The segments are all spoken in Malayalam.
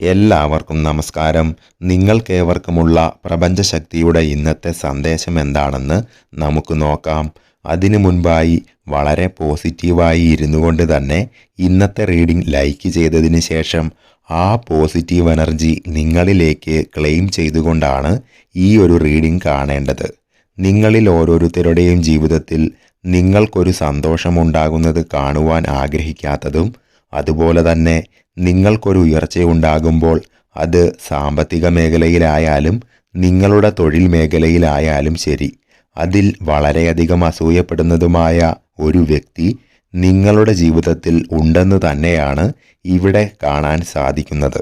എല്ലാവർക്കും നമസ്കാരം. നിങ്ങൾക്കേവർക്കുമുള്ള പ്രപഞ്ചശക്തിയുടെ ഇന്നത്തെ സന്ദേശം എന്താണെന്ന് നമുക്ക് നോക്കാം. അതിനു മുൻപായി വളരെ പോസിറ്റീവായി ഇരുന്നു കൊണ്ട് തന്നെ ഇന്നത്തെ റീഡിംഗ് ലൈക്ക് ചെയ്തതിന് ശേഷം ആ പോസിറ്റീവ് എനർജി നിങ്ങളിലേക്ക് ക്ലെയിം ചെയ്തുകൊണ്ടാണ് ഈ ഒരു റീഡിംഗ് കാണേണ്ടത്. നിങ്ങളിൽ ഓരോരുത്തരുടെയും ജീവിതത്തിൽ നിങ്ങൾക്കൊരു സന്തോഷമുണ്ടാകുന്നത് കാണുവാൻ ആഗ്രഹിക്കാത്തതും അതുപോലെ തന്നെ നിങ്ങൾക്കൊരു ഉയർച്ചയുണ്ടാകുമ്പോൾ അത് സാമ്പത്തിക മേഖലയിലായാലും നിങ്ങളുടെ തൊഴിൽ മേഖലയിലായാലും ശരി. അതിൽ വളരെയധികം അസൂയപ്പെടുന്നതുമായ ഒരു വ്യക്തി നിങ്ങളുടെ ജീവിതത്തിൽ ഉണ്ടെന്ന് തന്നെയാണ് ഇവിടെ കാണാൻ സാധിക്കുന്നത്.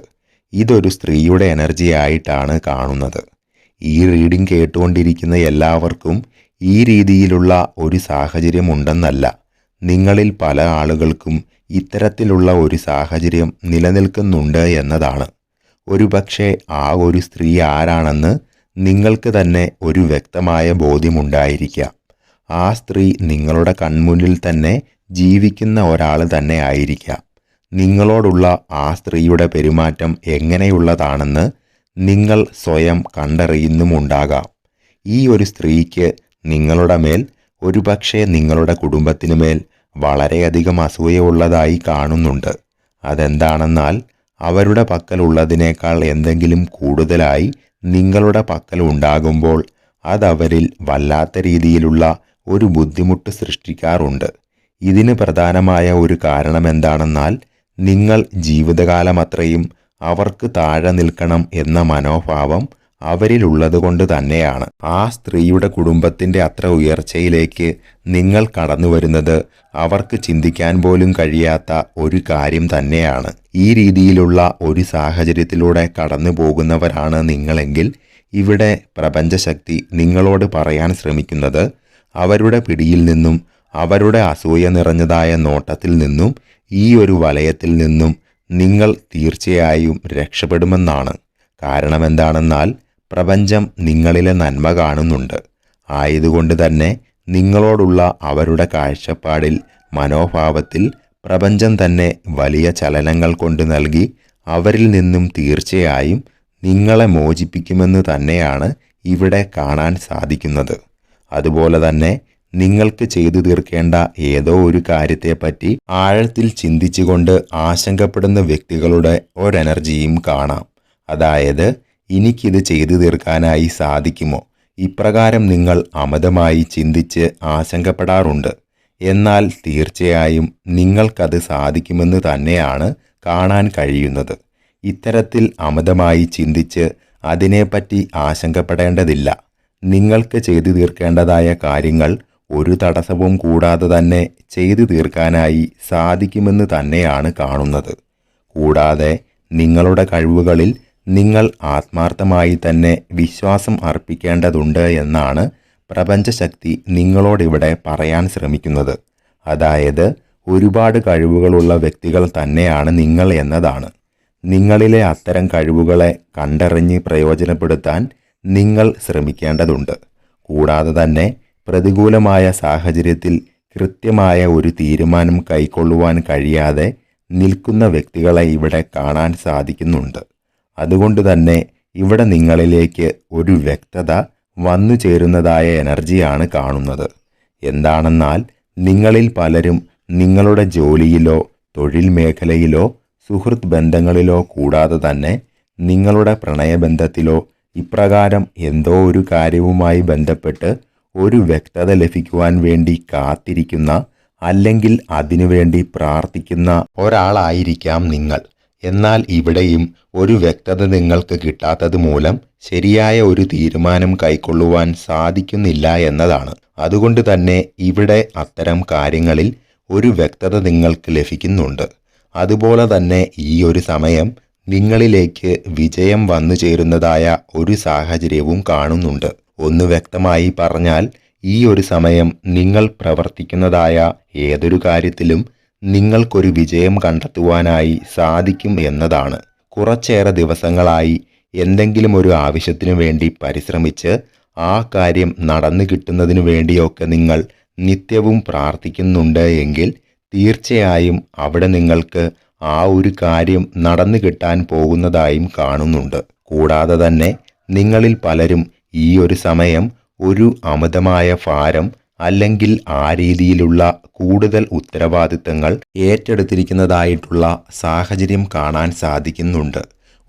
ഇതൊരു സ്ത്രീയുടെ എനർജി ആയിട്ടാണ് കാണുന്നത്. ഈ റീഡിംഗ് കേട്ടുകൊണ്ടിരിക്കുന്ന എല്ലാവർക്കും ഈ രീതിയിലുള്ള ഒരു സാഹചര്യം ഉണ്ടെന്നല്ല നിങ്ങളിൽ പല ആളുകൾക്കും ഇത്തരത്തിലുള്ള ഒരു സാഹചര്യം നിലനിൽക്കുന്നുണ്ട് എന്നതാണ്. ഒരുപക്ഷെ ആ ഒരു സ്ത്രീ ആരാണെന്ന് നിങ്ങൾക്ക് തന്നെ ഒരു വ്യക്തമായ ബോധ്യമുണ്ടായിരിക്കാം. ആ സ്ത്രീ നിങ്ങളുടെ കൺമുന്നിൽ തന്നെ ജീവിക്കുന്ന ഒരാൾ തന്നെ ആയിരിക്കാം. നിങ്ങളോടുള്ള ആ സ്ത്രീയുടെ പെരുമാറ്റം എങ്ങനെയുള്ളതാണെന്ന് നിങ്ങൾ സ്വയം കണ്ടറിയുന്നുമുണ്ടാകാം. ഈ ഒരു സ്ത്രീക്ക് നിങ്ങളുടെ മേൽ ഒരുപക്ഷെ നിങ്ങളുടെ കുടുംബത്തിനു മേൽ വളരെയധികം അസൂയുള്ളതായി കാണുന്നുണ്ട്. അതെന്താണെന്നാൽ അവരുടെ പക്കലുള്ളതിനേക്കാൾ എന്തെങ്കിലും കൂടുതലായി നിങ്ങളുടെ പക്കൽ ഉണ്ടാകുമ്പോൾ അതവരിൽ വല്ലാത്ത രീതിയിലുള്ള ഒരു ബുദ്ധിമുട്ട് സൃഷ്ടിക്കാറുണ്ട്. ഇതിന് പ്രധാനമായ ഒരു കാരണം എന്താണെന്നാൽ നിങ്ങൾ ജീവിതകാലമത്രയും അവർക്ക് താഴെ നിൽക്കണം എന്ന മനോഭാവം അവരിലുള്ളതുകൊണ്ട് തന്നെയാണ്. ആ സ്ത്രീയുടെ കുടുംബത്തിന്റെ അത്ര ഉയർച്ചയിലേക്ക് നിങ്ങൾ കടന്നു വരുന്നത് അവർക്ക് ചിന്തിക്കാൻ പോലും കഴിയാത്ത ഒരു കാര്യം തന്നെയാണ്. ഈ രീതിയിലുള്ള ഒരു സാഹചര്യത്തിലൂടെ കടന്നു പോകുന്നവരാണ് നിങ്ങളെങ്കിൽ ഇവിടെ പ്രപഞ്ചശക്തി നിങ്ങളോട് പറയാൻ ശ്രമിക്കുന്നത് അവരുടെ പിടിയിൽ നിന്നും അവരുടെ അസൂയ നിറഞ്ഞതായ നോട്ടത്തിൽ നിന്നും ഈ ഒരു വലയത്തിൽ നിന്നും നിങ്ങൾ തീർച്ചയായും രക്ഷപ്പെടുമെന്നാണ്. കാരണം എന്താണെന്നാൽ പ്രപഞ്ചം നിങ്ങളിലെ നന്മ കാണുന്നുണ്ട്. ആയതുകൊണ്ട് തന്നെ നിങ്ങളോടുള്ള അവരുടെ കാഴ്ചപ്പാടിൽ മനോഭാവത്തിൽ പ്രപഞ്ചം തന്നെ വലിയ ചലനങ്ങൾ കൊണ്ട് നൽകി അവരിൽ നിന്നും തീർച്ചയായും നിങ്ങളെ മോചിപ്പിക്കുമെന്ന് തന്നെയാണ് ഇവിടെ കാണാൻ സാധിക്കുന്നത്. അതുപോലെ തന്നെ നിങ്ങൾക്ക് ചെയ്തു തീർക്കേണ്ട ഏതോ ഒരു കാര്യത്തെപ്പറ്റി ആഴത്തിൽ ചിന്തിച്ചുകൊണ്ട് ആശങ്കപ്പെടുന്ന വ്യക്തികളുടെ ഒരെനർജിയും കാണാം. അതായത് എനിക്കിത് ചെയ്തു തീർക്കാനായി സാധിക്കുമോ? ഇപ്രകാരം നിങ്ങൾ അമിതമായി ചിന്തിച്ച് ആശങ്കപ്പെടാറുണ്ട്. എന്നാൽ തീർച്ചയായും നിങ്ങൾക്കത് സാധിക്കുമെന്ന് തന്നെയാണ് കാണാൻ കഴിയുന്നത്. ഇത്തരത്തിൽ അമിതമായി ചിന്തിച്ച് അതിനെപ്പറ്റി ആശങ്കപ്പെടേണ്ടതില്ല. നിങ്ങൾക്ക് ചെയ്തു തീർക്കേണ്ടതായ കാര്യങ്ങൾ ഒരു തടസ്സവും കൂടാതെ തന്നെ ചെയ്തു തീർക്കാനായി സാധിക്കുമെന്ന് തന്നെയാണ് കാണുന്നത്. കൂടാതെ നിങ്ങളുടെ കഴിവുകളിൽ നിങ്ങൾ ആത്മാർത്ഥമായി തന്നെ വിശ്വാസം അർപ്പിക്കേണ്ടതുണ്ട് എന്നാണ് പ്രപഞ്ചശക്തി നിങ്ങളോടിവിടെ പറയാൻ ശ്രമിക്കുന്നത്. അതായത് ഒരുപാട് കഴിവുകളുള്ള വ്യക്തികൾ തന്നെയാണ് നിങ്ങൾ എന്നതാണ്. നിങ്ങളിലെ അത്തരം കഴിവുകളെ കണ്ടറിഞ്ഞ് പ്രയോജനപ്പെടുത്താൻ നിങ്ങൾ ശ്രമിക്കേണ്ടതുണ്ട്. കൂടാതെ തന്നെ പ്രതികൂലമായ സാഹചര്യത്തിൽ കൃത്യമായ ഒരു തീരുമാനം കൈക്കൊള്ളുവാൻ കഴിയാതെ നിൽക്കുന്ന വ്യക്തികളെ ഇവിടെ കാണാൻ സാധിക്കുന്നുണ്ട്. അതുകൊണ്ട് തന്നെ ഇവിടെ നിങ്ങളിലേക്ക് ഒരു വ്യക്തത വന്നു ചേരുന്നതായ എനർജിയാണ് കാണുന്നത്. എന്താണെന്നാൽ നിങ്ങളിൽ പലരും നിങ്ങളുടെ ജോലിയിലോ തൊഴിൽ മേഖലയിലോ സുഹൃത്ത് ബന്ധങ്ങളിലോ കൂടാതെ തന്നെ നിങ്ങളുടെ പ്രണയബന്ധത്തിലോ ഇപ്രകാരം എന്തോ ഒരു കാര്യവുമായി ബന്ധപ്പെട്ട് ഒരു വ്യക്തത ലഭിക്കുവാൻ വേണ്ടി കാത്തിരിക്കുന്ന അല്ലെങ്കിൽ അതിനുവേണ്ടി പ്രാർത്ഥിക്കുന്ന ഒരാളായിരിക്കാം നിങ്ങൾ. എന്നാൽ ഇവിടെയും ഒരു വ്യക്തത നിങ്ങൾക്ക് കിട്ടാത്തത് മൂലം ശരിയായ ഒരു തീരുമാനം കൈക്കൊള്ളുവാൻ സാധിക്കുന്നില്ല എന്നതാണ്. അതുകൊണ്ട് തന്നെ ഇവിടെ അത്തരം കാര്യങ്ങളിൽ ഒരു വ്യക്തത നിങ്ങൾക്ക് ലഭിക്കുന്നുണ്ട്. അതുപോലെ തന്നെ ഈ ഒരു സമയം നിങ്ങളിലേക്ക് വിജയം വന്നു ചേരുന്നതായ ഒരു സാഹചര്യവും കാണുന്നുണ്ട്. ഒന്ന് വ്യക്തമായി പറഞ്ഞാൽ ഈ ഒരു സമയം നിങ്ങൾ പ്രവർത്തിക്കുന്നതായ ഏതൊരു കാര്യത്തിലും നിങ്ങൾക്കൊരു വിജയം കണ്ടെത്തുവാനായി സാധിക്കും എന്നതാണ്. കുറച്ചേറെ ദിവസങ്ങളായി എന്തെങ്കിലും ഒരു ആവശ്യത്തിനു വേണ്ടി പരിശ്രമിച്ച് ആ കാര്യം നടന്നു കിട്ടുന്നതിനു വേണ്ടിയൊക്കെ നിങ്ങൾ നിത്യവും പ്രാർത്ഥിക്കുന്നുണ്ട് എങ്കിൽ തീർച്ചയായും അവിടെ നിങ്ങൾക്ക് ആ ഒരു കാര്യം നടന്നു കിട്ടാൻ പോകുന്നതായും കാണുന്നുണ്ട്. കൂടാതെ തന്നെ നിങ്ങളിൽ പലരും ഈ ഒരു സമയം ഒരു അമിതമായ ഭാരം അല്ലെങ്കിൽ ആ രീതിയിലുള്ള കൂടുതൽ ഉത്തരവാദിത്തങ്ങൾ ഏറ്റെടുത്തിരിക്കുന്നതായിട്ടുള്ള സാഹചര്യം കാണാൻ സാധിക്കുന്നുണ്ട്.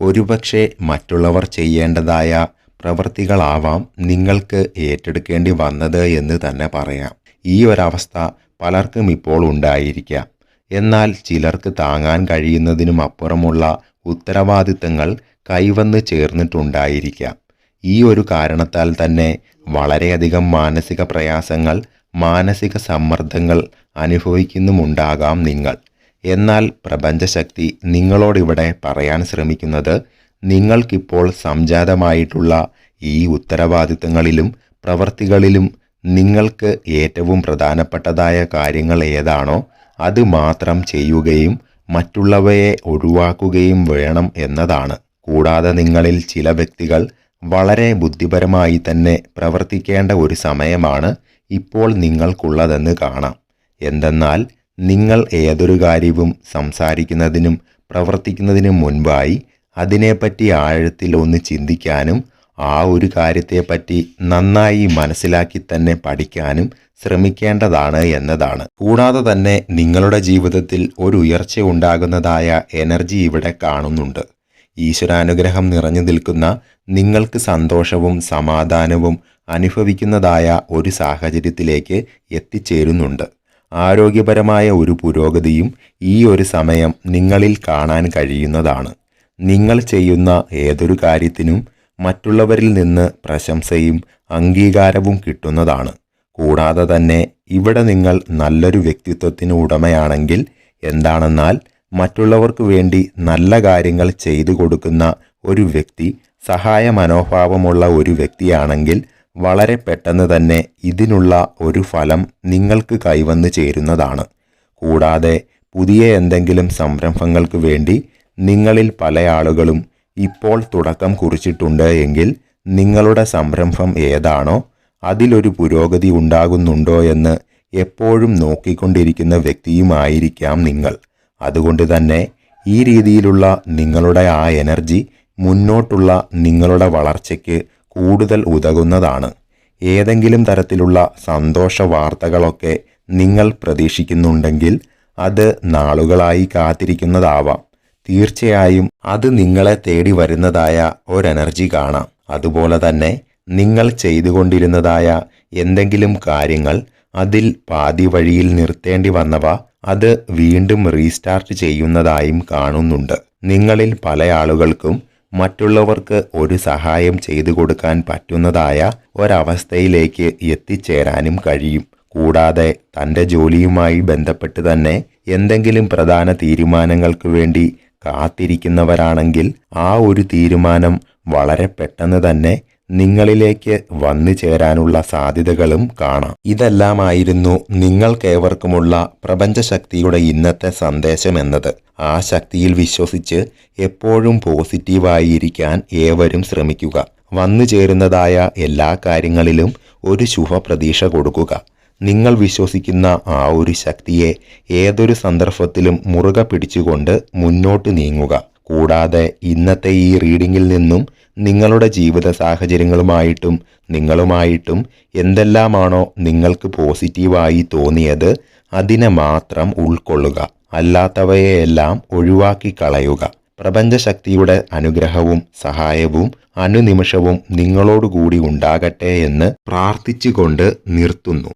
ഒരുപക്ഷെ മറ്റുള്ളവർ ചെയ്യേണ്ടതായ പ്രവൃത്തികളാവാം നിങ്ങൾക്ക് ഏറ്റെടുക്കേണ്ടി വന്നത് എന്ന് തന്നെ പറയാം. ഈ ഒരവസ്ഥ പലർക്കും ഇപ്പോൾ ഉണ്ടായിരിക്കാം. എന്നാൽ ചിലർക്ക് താങ്ങാൻ കഴിയുന്നതിനും അപ്പുറമുള്ള ഉത്തരവാദിത്തങ്ങൾ കൈവന്ന് ചേർന്നിട്ടുണ്ടായിരിക്കാം. ഈ ഒരു കാരണത്താൽ തന്നെ വളരെയധികം മാനസിക പ്രയാസങ്ങൾ മാനസിക സമ്മർദ്ദങ്ങൾ അനുഭവിക്കുന്നുമുണ്ടാകാം നിങ്ങൾ. എന്നാൽ പ്രപഞ്ചശക്തി നിങ്ങളോടിവിടെ പറയാൻ ശ്രമിക്കുന്നത് നിങ്ങൾക്കിപ്പോൾ സംജാതമായിട്ടുള്ള ഈ ഉത്തരവാദിത്തങ്ങളിലും പ്രവർത്തികളിലും നിങ്ങൾക്ക് ഏറ്റവും പ്രധാനപ്പെട്ടതായ കാര്യങ്ങൾ ഏതാണോ അത് മാത്രം ചെയ്യുകയും മറ്റുള്ളവയെ ഒഴിവാക്കുകയും വേണം എന്നതാണ്. കൂടാതെ നിങ്ങളിൽ ചില വ്യക്തികൾ വളരെ ബുദ്ധിപരമായി തന്നെ പ്രവർത്തിക്കേണ്ട ഒരു സമയമാണ് ഇപ്പോൾ നിങ്ങൾക്കുള്ളതെന്ന് കാണാം. എന്തെന്നാൽ നിങ്ങൾ ഏതൊരു കാര്യവും സംസാരിക്കുന്നതിനും പ്രവർത്തിക്കുന്നതിനും മുൻപായി അതിനെപ്പറ്റി ആഴത്തിൽ ഒന്ന് ചിന്തിക്കാനും ആ ഒരു കാര്യത്തെപ്പറ്റി നന്നായി മനസ്സിലാക്കി തന്നെ പഠിക്കാനും ശ്രമിക്കേണ്ടതാണ് എന്നതാണ്. കൂടാതെ തന്നെ നിങ്ങളുടെ ജീവിതത്തിൽ ഒരു ഉയർച്ച ഉണ്ടാകുന്നതായ എനർജി ഇവിടെ കാണുന്നുണ്ട്. ഈശ്വരാനുഗ്രഹം നിറഞ്ഞു നിൽക്കുന്ന നിങ്ങൾക്ക് സന്തോഷവും സമാധാനവും അനുഭവിക്കുന്നതായ ഒരു സാഹചര്യത്തിലേക്ക് എത്തിച്ചേരുന്നുണ്ട്. ആരോഗ്യപരമായ ഒരു പുരോഗതിയും ഈ ഒരു സമയം നിങ്ങളിൽ കാണാൻ കഴിയുന്നതാണ്. നിങ്ങൾ ചെയ്യുന്ന ഏതൊരു കാര്യത്തിനും മറ്റുള്ളവരിൽ നിന്ന് പ്രശംസയും അംഗീകാരവും കിട്ടുന്നതാണ്. കൂടാതെ തന്നെ ഇവിടെ നിങ്ങൾ നല്ലൊരു വ്യക്തിത്വത്തിന് ഉടമയാണെങ്കിൽ എന്താണെന്നാൽ മറ്റുള്ളവർക്ക് വേണ്ടി നല്ല കാര്യങ്ങൾ ചെയ്തു കൊടുക്കുന്ന ഒരു വ്യക്തി സഹായ മനോഭാവമുള്ള ഒരു വ്യക്തിയാണെങ്കിൽ വളരെ പെട്ടെന്ന് തന്നെ ഇതിനുള്ള ഒരു ഫലം നിങ്ങൾക്ക് കൈവന്നു ചേരുന്നതാണ്. കൂടാതെ പുതിയ എന്തെങ്കിലും സംരംഭങ്ങൾക്ക് വേണ്ടി നിങ്ങളിൽ പല ആളുകളും ഇപ്പോൾ തുടക്കം കുറിച്ചിട്ടുണ്ട് എങ്കിൽ നിങ്ങളുടെ സംരംഭം ഏതാണോ അതിലൊരു പുരോഗതി ഉണ്ടാകുന്നുണ്ടോ എന്ന് എപ്പോഴും നോക്കിക്കൊണ്ടിരിക്കുന്ന വ്യക്തിയുമായിരിക്കാം നിങ്ങൾ. അതുകൊണ്ട് തന്നെ ഈ രീതിയിലുള്ള നിങ്ങളുടെ ആ എനർജി മുന്നോട്ടുള്ള നിങ്ങളുടെ വളർച്ചയ്ക്ക് കൂടുതൽ ഉതകുന്നതാണ്. ഏതെങ്കിലും തരത്തിലുള്ള സന്തോഷ വാർത്തകളൊക്കെ നിങ്ങൾ പ്രതീക്ഷിക്കുന്നുണ്ടെങ്കിൽ അത് നാളുകളായി കാത്തിരിക്കുന്നതാവാം. തീർച്ചയായും അത് നിങ്ങളെ തേടി വരുന്നതായ ഒരെനർജി കാണാം. അതുപോലെ തന്നെ നിങ്ങൾ ചെയ്തുകൊണ്ടിരുന്നതായ എന്തെങ്കിലും കാര്യങ്ങൾ അതിൽ പാതി വഴിയിൽ നിർത്തേണ്ടി വന്നവ അത് വീണ്ടും റീസ്റ്റാർട്ട് ചെയ്യുന്നതായും കാണുന്നുണ്ട്. നിങ്ങളിൽ പല ആളുകൾക്കും മറ്റുള്ളവർക്ക് ഒരു സഹായം ചെയ്തു കൊടുക്കാൻ പറ്റുന്നതായ ഒരവസ്ഥയിലേക്ക് എത്തിച്ചേരാനും കഴിയും. കൂടാതെ തന്റെ ജോലിയുമായി ബന്ധപ്പെട്ട് തന്നെ എന്തെങ്കിലും പ്രധാന തീരുമാനങ്ങൾക്ക് വേണ്ടി കാത്തിരിക്കുന്നവരാണെങ്കിൽ ആ ഒരു തീരുമാനം വളരെ പെട്ടെന്ന് തന്നെ നിങ്ങളിലേക്ക് വന്നു ചേരാനുള്ള സാധ്യതകളും കാണാം. ഇതെല്ലാമായിരുന്നു നിങ്ങൾക്കേവർക്കുമുള്ള പ്രപഞ്ചശക്തിയുടെ ഇന്നത്തെ സന്ദേശം എന്നത്. ആ ശക്തിയിൽ വിശ്വസിച്ച് എപ്പോഴും പോസിറ്റീവായിരിക്കാൻ ഏവരും ശ്രമിക്കുക. വന്നു ചേരുന്നതായ എല്ലാ കാര്യങ്ങളിലും ഒരു ശുഭപ്രതീക്ഷ കൊടുക്കുക. നിങ്ങൾ വിശ്വസിക്കുന്ന ആ ഒരു ശക്തിയെ ഏതൊരു സന്ദർഭത്തിലും മുറുകെ പിടിച്ചുകൊണ്ട് മുന്നോട്ട് നീങ്ങുക. കൂടാതെ ഇന്നത്തെ ഈ റീഡിങ്ങിൽ നിന്നും നിങ്ങളുടെ ജീവിത സാഹചര്യങ്ങളുമായിട്ടും നിങ്ങളുമായിട്ടും എന്തെല്ലാമാണോ നിങ്ങൾക്ക് പോസിറ്റീവായി തോന്നിയത് അതിനെ മാത്രം ഉൾക്കൊള്ളുക. അല്ലാത്തവയെയെല്ലാം ഒഴിവാക്കി കളയുക. പ്രപഞ്ചശക്തിയുടെ അനുഗ്രഹവും സഹായവും അനുനിമിഷവും നിങ്ങളോടുകൂടി ഉണ്ടാകട്ടെ എന്ന് പ്രാർത്ഥിച്ചുകൊണ്ട് നിർത്തുന്നു.